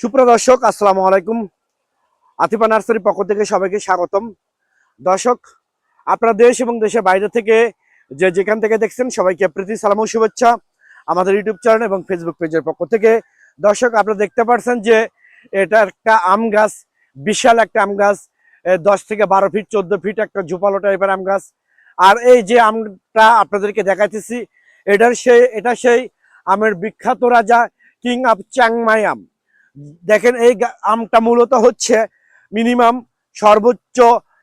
সুপ্রিয় দর্শক, আসসালামু আলাইকুম। আতিফা নার্সারির পক্ষ থেকে সবাইকে স্বাগতম। দর্শক, আপনারা দেশ এবং দেশের বাইরে থেকে যে যেখান থেকে দেখছেন, সবাইকে প্রীতি, সালাম ও শুভেচ্ছা আমাদের ইউটিউব চ্যানেল এবং ফেসবুক পেজের পক্ষ থেকে। দর্শক, আপনারা দেখতে পাচ্ছেন যে এটা একটা আম গাছ, বিশাল একটা আম গাছ দশ থেকে বারো ফিট চোদ্দ ফিট একটা ঝোপালো টাইপের আম গাছ। আর এই যে আমটা আপনাদেরকে দেখাইতেছি, এটার সেই এটা সেই আমের বিখ্যাত রাজা কিং অফ চাংমাই আম। দেখেন এই আমটা মূলত হচ্ছে মিনিমাম সর্বোচ্চ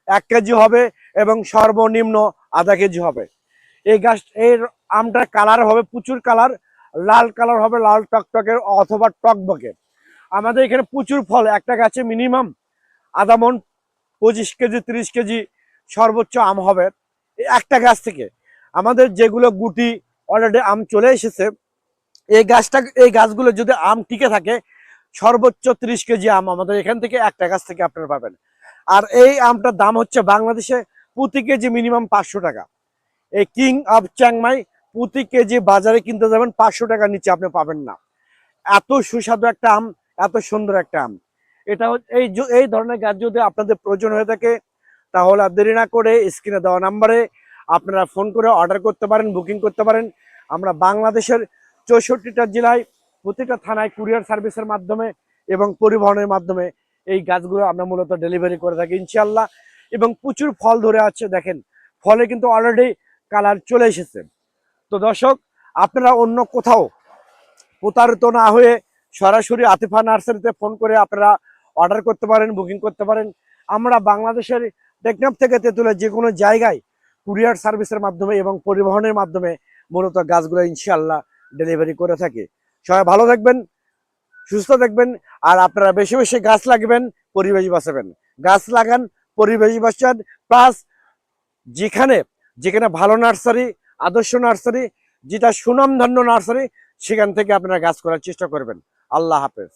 এক কেজি হবে এবং সর্বনিম্ন আধা কেজি হবে। এই গাছ এই আমটার কালার হবে প্রচুর কালার। লাল কালার হবে লাল টকটকের অথবা টকবকে। আমাদের এখানে প্রচুর ফল। একটা গাছে মিনিমাম আধা মন পঁচিশ কেজি, তিরিশ কেজি সর্বোচ্চ আম হবে একটা গাছ থেকে। আমাদের যেগুলো গুটি অলরেডি আম চলে এসেছে, এই গাছটা এই গাছগুলো যদি আম টিকে থাকে সর্বোচ্চ ত্রিশ কেজি আম আমাদের এখান থেকে একটা গাছ থেকে আপনারা পাবেন। আর এই আমটার দাম হচ্ছে বাংলাদেশে প্রতি কেজি মিনিমাম পাঁচশো টাকা। এই কিং অফ চ্যাংমাই প্রতি কেজি বাজারে কিনতে যাবেন পাঁচশো টাকার নিচে আপনি পাবেন না। এত সুস্বাদু একটা আম, এত সুন্দর একটা আম। এটা এই এই ধরনের গাছ যদি আপনাদের প্রয়োজন হয়ে থাকে, তাহলে দেরি না করে স্ক্রিনে দেওয়া নাম্বারে আপনারা ফোন করে অর্ডার করতে পারেন, বুকিং করতে পারেন। আমরা বাংলাদেশের চৌষট্টিটা জেলায় প্রতিটা থানায় কুরিয়ার সার্ভিসের মাধ্যমে এবং পরিবহনের মাধ্যমে এই গাছগুলো আমরা মূলত ডেলিভারি করে থাকি ইনশাল্লাহ এবং প্রচুর ফল ধরে আছে, দেখেন। ফলে কিন্তু অলরেডি কালার চলে এসেছে। তো দর্শক, আপনারা অন্য কোথাও প্রতারিত না হয়ে সরাসরি আতিফা নার্সারিতে ফোন করে আপনারা অর্ডার করতে পারেন বুকিং করতে পারেন। আমরা বাংলাদেশের টেকনাফ থেকে তেঁতুলের যে কোনো জায়গায় কুরিয়ার সার্ভিসের মাধ্যমে এবং পরিবহনের মাধ্যমে মূলত গাছগুলো ইনশাল্লাহ ডেলিভারি করে থাকি। সবাই ভালো থাকবেন, সুস্থ থাকবেন, আর আপনারা বেশি বেশি গাছ লাগবেন, পরিবেশ বাঁচাবেন। গাছ লাগান, পরিবেশ বাঁচান প্লাস যেখানে যেখানে ভালো নার্সারি, আদর্শ নার্সারি, যেটা সুনামধন্য নার্সারি, সেখান থেকে আপনারা গাছ করার চেষ্টা করবেন। আল্লাহ হাফেজ।